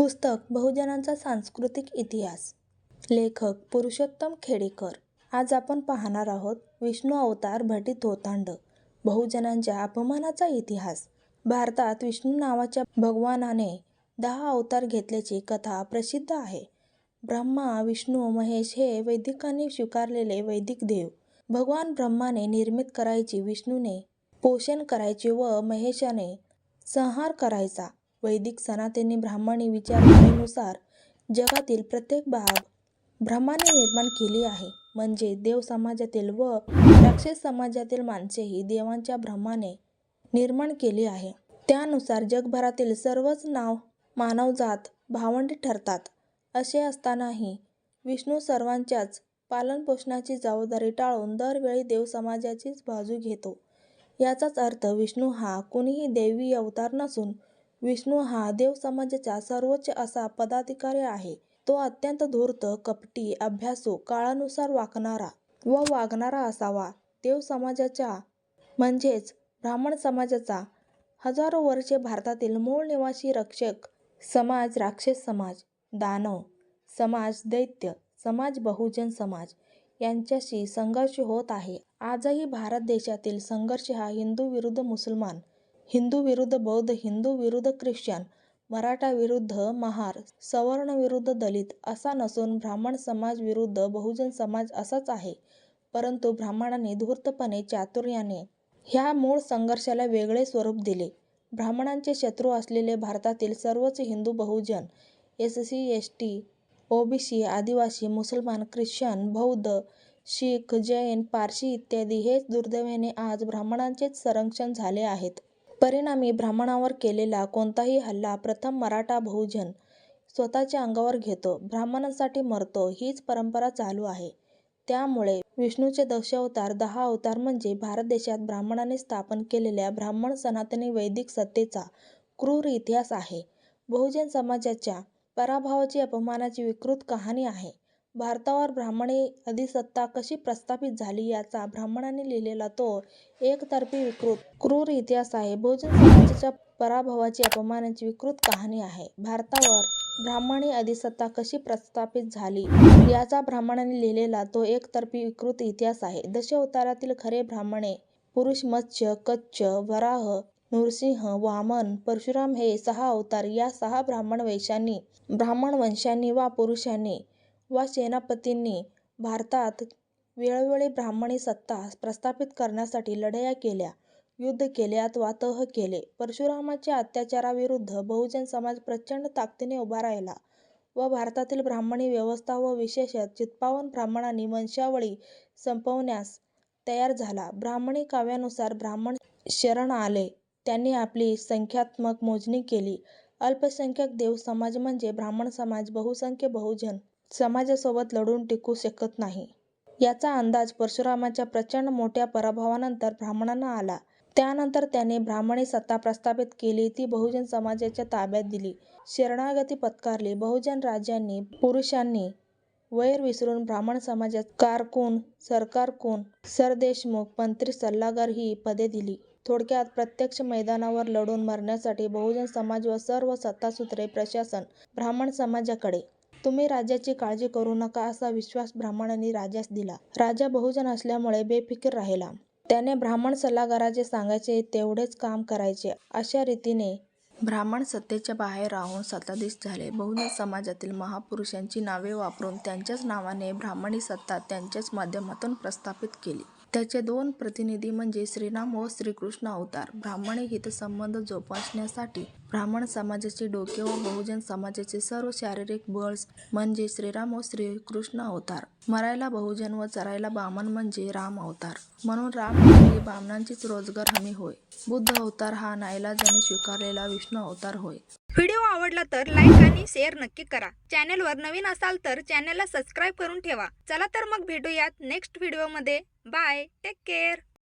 पुस्तक बहुजनांचा सांस्कृतिक इतिहास लेखक पुरुषोत्तम खेडेकर. आज आपण पाहणार आहोत विष्णू अवतार भटित होतांड बहुजनांच्या अपमानाचा इतिहास. भारतात विष्णू नावाच्या भगवानाने दहा अवतार घेतल्याची कथा प्रसिद्ध आहे. ब्रह्मा विष्णू महेश हे वैदिकांनी स्वीकारलेले वैदिक देव. भगवान ब्रह्माने निर्मित करायची विष्णूने पोषण करायचे व महेशाने संहार करायचा. वैदिक सनातनी ब्राह्मणी विचारधारेनुसार जगातील प्रत्येक बाब ब्रह्माने निर्माण केली आहे. म्हणजे देव समाजातील व राक्षस समाजातील माणसेही देवांच्या ब्रह्माने निर्माण केली आहे. त्यानुसार जगभरातील सर्वच नाव मानवजात भावंडी ठरतात. असे असतानाही विष्णू सर्वांच्याच पालनपोषणाची जबाबदारी टाळून दरवेळी देव समाजाचीच बाजू घेतो. याचाच अर्थ विष्णू हा कुणीही दैवी अवतार नसून विष्णू हा देव समाजाचा सर्वोच्च असा पदाधिकारी आहे. तो अत्यंत धूर्त कपटी अभ्यासू काळानुसार वाकणारा व वागणारा असावा. देव समाजाच्या म्हणजेच ब्राह्मण समाजाचा हजारो वर्षे भारतातील मूळ निवासी रक्षक समाज राक्षस समाज दानव समाज दैत्य समाज बहुजन समाज यांच्याशी संघर्ष होत आहे. आजही भारत देशातील संघर्ष हा हिंदू विरुद्ध मुसलमान हिंदू विरुद्ध बौद्ध हिंदू विरुद्ध ख्रिश्चन मराठा विरुद्ध महार सवर्ण विरुद्ध दलित असा नसून ब्राह्मण समाज विरुद्ध बहुजन समाज असाच आहे. परंतु ब्राह्मणांनी धूर्तपणे चातुर्याने ह्या मूळ संघर्षाला वेगळे स्वरूप दिले. ब्राह्मणांचे शत्रू असलेले भारतातील सर्वच हिंदू बहुजन S C S T OBC आदिवासी मुसलमान ख्रिश्चन बौद्ध शीख जैन पारशी इत्यादी हेच दुर्दैवाने आज ब्राह्मणांचेच संरक्षण झाले आहेत. परिणामी ब्राह्मणावर केलेला कोणताही हल्ला प्रथम मराठा बहुजन स्वतःच्या अंगावर घेतो. ब्राह्मणांसाठी मरतो हीच परंपरा चालू आहे. त्यामुळे विष्णूचे दशावतार दहा अवतार म्हणजे भारत देशात ब्राह्मणांनी स्थापन केलेल्या ब्राह्मण सनातनी वैदिक सत्तेचा क्रूर इतिहास आहे. बहुजन समाजाच्या पराभवाची अपमानाची विकृत कहाणी आहे. भारतावर ब्राह्मणी अधिसत्ता कशी प्रस्थापित झाली याचा ब्राह्मणांनी लिहिलेला तो एकतर्फी विकृत क्रूर इतिहास आहे. बहुजन समाजाच्या पराभवाची अपमानाची विकृत कहाणी आहे. भारतावर ब्राह्मणी अधिसत्ता कशी प्रस्थापित झाली याचा ब्राह्मणांनी लिहिलेला तो एकतर्फी विकृत इतिहास आहे. दशावतारातील खरे ब्राह्मणे पुरुष मत्स्य कच्छ वराह नृसिंह वामन परशुराम हे सहा अवतार या सहा ब्राह्मण वैशांनी ब्राह्मण वंशांनी वा पुरुषांनी वा सेनापतींनी भारतात वेळोवेळी ब्राह्मणी सत्ता प्रस्थापित करण्यासाठी लढाया केल्या युद्ध केले अथवा तह केले. परशुरामाच्या अत्याचाराविरुद्ध बहुजन समाज प्रचंड ताकदीने उभा राहिला व भारतातील ब्राह्मणी व्यवस्था व विशेषत चित्पावन ब्राह्मणांनी वंशावळी संपवण्यास तयार झाला. ब्राह्मणी काव्यानुसार ब्राह्मण शरण आले. त्यांनी आपली संख्यात्मक मोजणी केली. अल्पसंख्याक देव समाज म्हणजे ब्राह्मण समाज बहुसंख्य बहुजन समाजासोबत लढून टिकू शकत नाही. याचा अंदाज परशुरामाच्या प्रचंड मोठ्या पराभवानंतर ब्राह्मणांना आला. त्यानंतर त्याने ब्राह्मणी सत्ता प्रस्थापित केली ती बहुजन समाजाच्या ताब्यात दिली. शरणागती पत्कारली. बहुजन राजांनी पुरुषांनी वैर विसरून ब्राह्मण समाजात कारकून सरकारकून सरदेशमुख मंत्री सल्लागार ही पदे दिली. थोडक्यात प्रत्यक्ष मैदानावर लढून मरण्यासाठी बहुजन समाज व सर्व सत्तासूत्रे प्रशासन ब्राह्मण समाजाकडे तुम्ही राज्याची काळजी करू नका असा विश्वास ब्राह्मणांनी राजास दिला. राजा बहुजन असल्यामुळे बेफिकीर राहिला. त्याने ब्राह्मण सल्लागाराचे सांगायचे तेवढेच काम करायचे. अशा रीतीने ब्राह्मण सत्तेच्या बाहेर राहून सत्ताधीश झाले. बहुजन समाजातील महापुरुषांची नावे वापरून त्यांच्याच नावाने ब्राह्मणी सत्ता त्यांच्याच माध्यमातून प्रस्थापित केली. त्याचे दोन प्रतिनिधी म्हणजे श्रीराम व श्रीकृष्ण अवतार. ब्राह्मणी हितसंबंध जोपासण्यासाठी ब्राह्मण समाजाचे डोके व बहुजन समाजाचे सर्व शारीरिक बळ म्हणजे श्रीराम व श्रीकृष्ण अवतार. मरायला बहुजन व चरायला बामण म्हणजे राम अवतार. म्हणून राम ही बामणांचीच रोजगार हमी होय. बुद्ध अवतार हा नाईलाजाने स्वीकारलेला विष्णू अवतार होय. व्हिडिओ आवडला तर लाईक आणि शेअर नक्की करा. चॅनेलवर नवीन असाल तर चॅनेलला सबस्क्राईब करून ठेवा. चला तर मग भेटूयात नेक्स्ट व्हिडिओमध्ये. Bye. Take care.